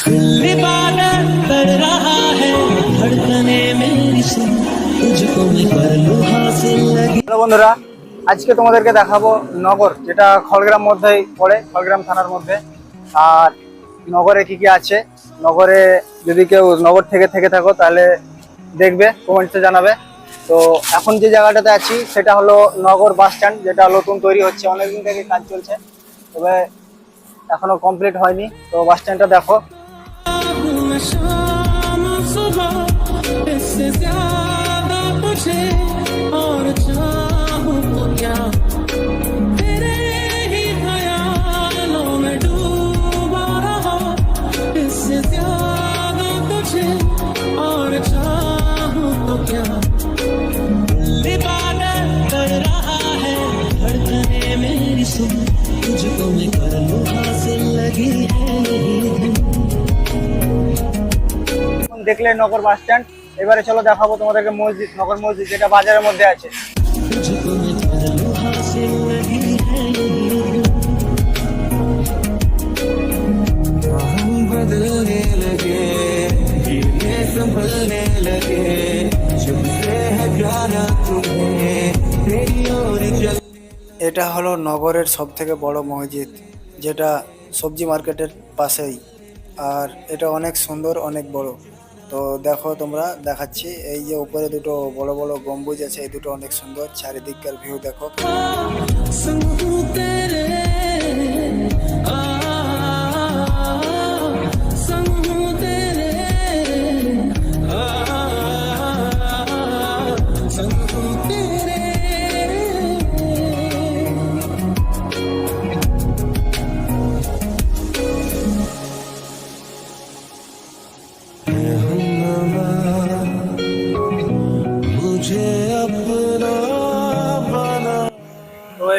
बादल कर रहा है धड़कने मेरी सुन तुझको मैं कर लूं हासिल लगी হ্যালো বন্ধুরা আজকে তোমাদেরকে দেখাবো নগর যেটা খড়গ্রাম মধ্যেই পড়ে খড়গ্রাম থানার মধ্যে আর নগরে কি কি আছে নগরে যদি কেউ নগর থেকে থেকে থাকো তাহলে দেখবে কমেন্টসে জানাবে তো এখন যে জায়গাটাতে আছি সেটা হলো নগর বাস স্ট্যান্ড যেটা নতুন তৈরি হচ্ছে অনেকদিন থেকে কাজ চলছে তবে এখনো কমপ্লিট হয়নি তো বাস স্ট্যান্ডটা দেখো हूँ मैं शाम सुबह, इससे ज़्यादा मुझे और चाहूँ तो क्या? तेरे ही ख्यालों में डूबा रहा, इससे ज़्यादा तुझे और चाहूँ तो क्या? कर रहा है धड़कने मेरी सुन, तुझको मैं कर लूँ हासिल, लगी है यही দেখলে নগর বাস স্ট্যান্ড এবারে চলো দেখাবো তোমাদেরকে মসজিদ নগর মসজিদ যেটা বাজারের মধ্যে আছে तुझको मैं कर लूं हासिल लगी है यही हम बदलने लगे ये संभलने लगे जब से है प्यारा तुम्हें तेरी ओर चल এটা হলো নগরের সব থেকে বড় মসজিদ যেটা সবজি মার্কেটের পাশেই আর এটা অনেক সুন্দর অনেক বড় তো দেখো তোমরা, দেখাচ্ছি। এই যে উপরে দুটো বড় বড় গম্বুজ আছে, এই দুটো অনেক সুন্দর। চারিদিককার ভিউ দেখো।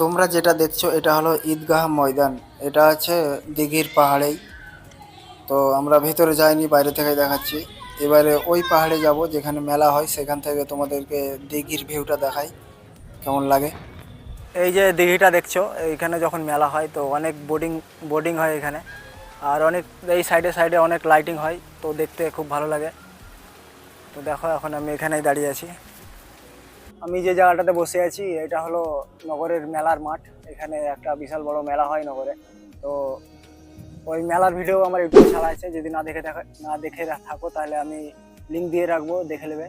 তোমরা যেটা দেখছ, এটা হলো ঈদগাহ ময়দান। এটা আছে দিঘির পাহাড়েই। তো আমরা ভেতরে যাইনি, বাইরে থেকে দেখাচ্ছি। এবারে ওই পাহাড়ে যাব, যেখানে মেলা হয়, সেখান থেকে তোমাদেরকে দিঘির ভিউটা দেখাই। কেমন লাগে? এই যে দিঘিটা দেখছ, এইখানে যখন মেলা হয়, তো অনেক বোটিং বোটিং হয় এখানে। আর অনেক, এই সাইডে সাইডে অনেক লাইটিং হয়, তো দেখতে খুব ভালো লাগে। তো দেখো, এখন আমি এখানেই দাঁড়িয়ে আছি। আমি যে জায়গাটাতে বসে আছি, এটা হলো নগরের মেলার মাঠ। এখানে একটা বিশাল বড় মেলা হয় নগরে। তো ওই মেলার ভিডিও আমার ইউটিউবে ছাড়া আছে, যদি না দেখে না দেখে থাকো, তাহলে আমি লিঙ্ক দিয়ে রাখব, দেখে নেবে।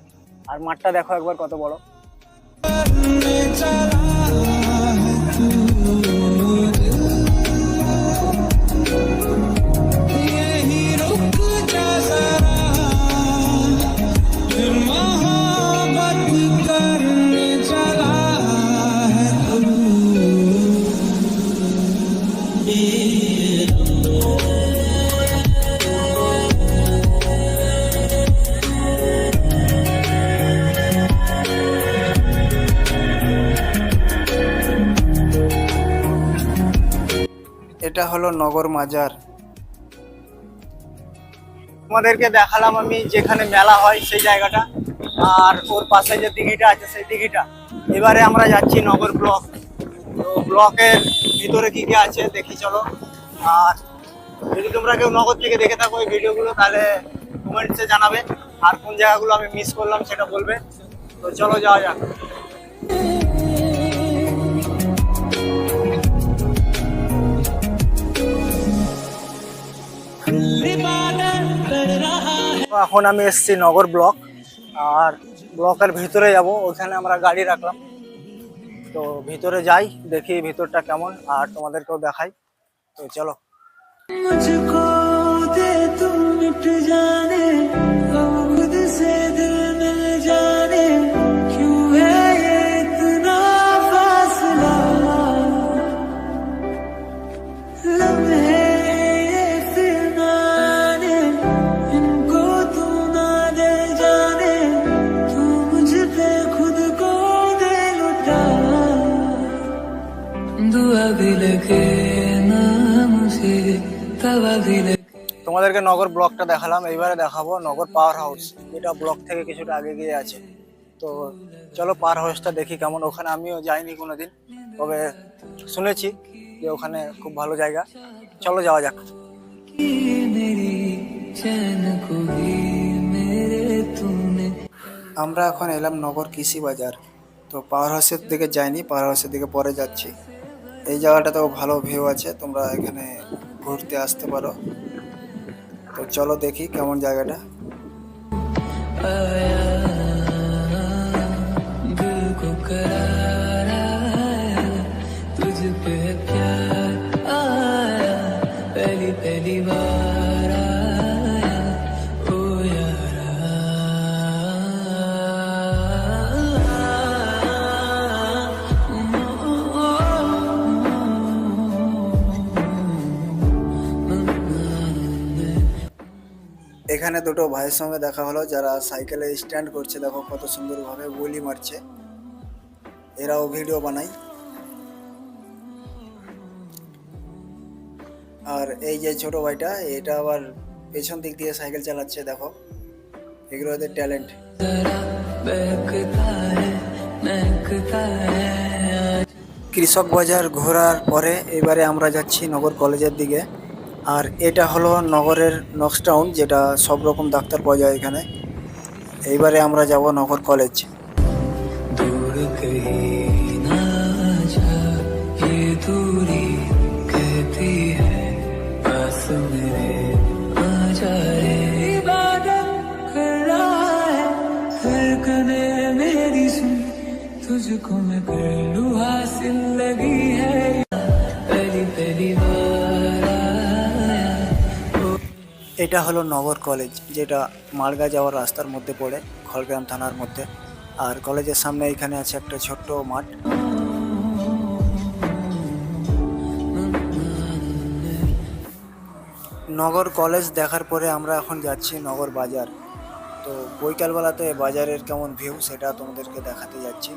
আর মাঠটা দেখো একবার কত বড়। এটা হলো নগর মাজার। তোমাদেরকে দেখালাম আমি যেখানে মেলা হয় সেই জায়গাটা। আর ওর পাশে যে দিঘিটা আছে, সেই দিঘিটা। এবারে আমরা যাচ্ছি নগর ব্লক। তো ব্লকের ভিতরে কি কি আছে দেখি, চলো। আর যদি তোমরা কেউ নগদ থেকে দেখে থাকো এই ভিডিওগুলো, তাহলে কমেন্টসে জানাবে আর কোন জায়গাগুলো আমি মিস করলাম সেটা বলবে। তো চলো যাওয়া যাক। এখন আমি এসছি নগর ব্লক, আর ব্লকের ভিতরে যাব ওইখানে আমরা গাড়ি রাখলাম। তো ভিতরে যাই দেখি ভিতরটা কেমন আর তোমাদেরকেও দেখাই তো চলো मुझको दे तुम मिट जाने हम खुद से নগর ব্লকটা দেখালাম, এইবারে দেখাবো নগর পাওয়ার হাউস যেটা ব্লক থেকে কিছুটা আগে গিয়ে আছে। তো চলো পাওয়ার হাউসটা দেখি কেমন। ওখানে আমিও যাইনি কোনোদিন, তবে শুনেছি যে ওখানে খুব ভালো জায়গা। চলো যাওয়া যাক। আমরা এখন এলাম নগর কৃষি বাজার। তো পাওয়ার হাউসের দিকে যাইনি পাওয়ার হাউসের দিকে পরে যাচ্ছি। এই জায়গাটাতেও ভালো ভিউ আছে, তোমরা এখানে ঘুরতে আসতে পারো। তো চলো দেখি কেমন জায়গাটা। এখানে দুটো ভাইয়ের সঙ্গে দেখা হলো, যারা সাইকেলে স্ট্যান্ড করছে। দেখো কত সুন্দরভাবে গুলি মারছে। এরাও ভিডিও বানায় আর এই যে ছোট ভাইটা, এটা আবার পেছন দিক দিয়ে সাইকেল চালাচ্ছে, দেখো। এগুলো ওদের ট্যালেন্ট। কৃষক বাজার ঘোরার পরে এবারে আমরা যাচ্ছি নগর কলেজের দিকে। আর এটা হলো নগরের নক্সটাউন যেটা সব রকম ডাক্তার পাওয়া যায় এখানে এইবারে আমরা যাব নগর কলেজ दूर कहीं ना जा ये दूरी कहती है पास मेरे आ जा रे इबादत कर रहा है धड़कने मेरी सुन तुझको मैं कर लूं हासिल लगी है এটা হলো নগর কলেজ, যেটা মালগা যাওয়ার রাস্তার মধ্যে পড়ে, খড়গ্রাম থানার মধ্যে। আর কলেজের সামনে এখানে আছে একটা ছোট্ট মাঠ। নগর কলেজ দেখার পরে আমরা এখন যাচ্ছি নগর বাজার। তো বৈকালবেলাতে বাজারের কেমন ভিউ, সেটা তোমাদেরকে দেখাতে যাচ্ছি।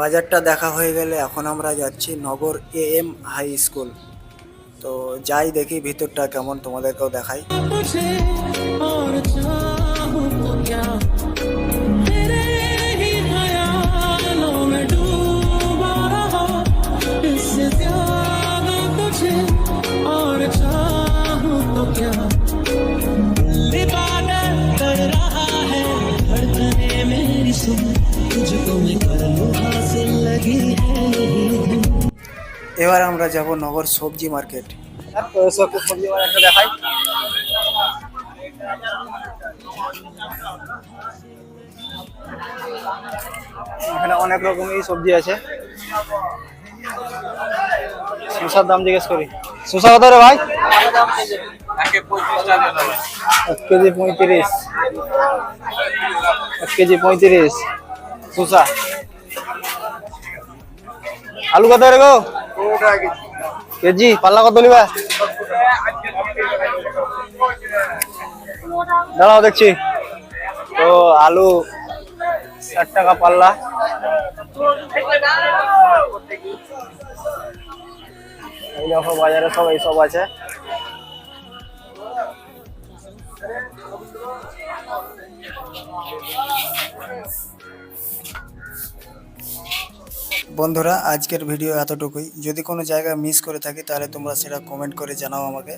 বাজারটা দেখা হয়ে গেলে এখন আমরা যাচ্ছি Nagar A M high school. তো যাই দেখি ভিতরটা কেমন, তোমাদেরকেও দেখাই। এবার আমরা যাব নগর সবজি মার্কেট। সবজি মার্কেটটা দেখাই এখানে অনেক রকমেরই সবজি আছে। শসার দাম জিজ্ঞেস করি। শসা কত রে ভাই? এক কেজি পঁয়ত্রিশ। এক কেজি পঁয়ত্রিশ। শসা। আলু কত রে গো? কেজি, পাল্লা কত নিবা? দাঁড়াও দেখছি। তো আলু, ষাট টাকা পাল্লা। এই দেখো বাজারে সব এইসব আছে। বন্ধুরা, আজকের ভিডিও এতটুকুই। যদি কোনো জায়গা মিস করে থাকি, তাহলে তোমরা সেটা কমেন্ট করে জানাও আমাকে।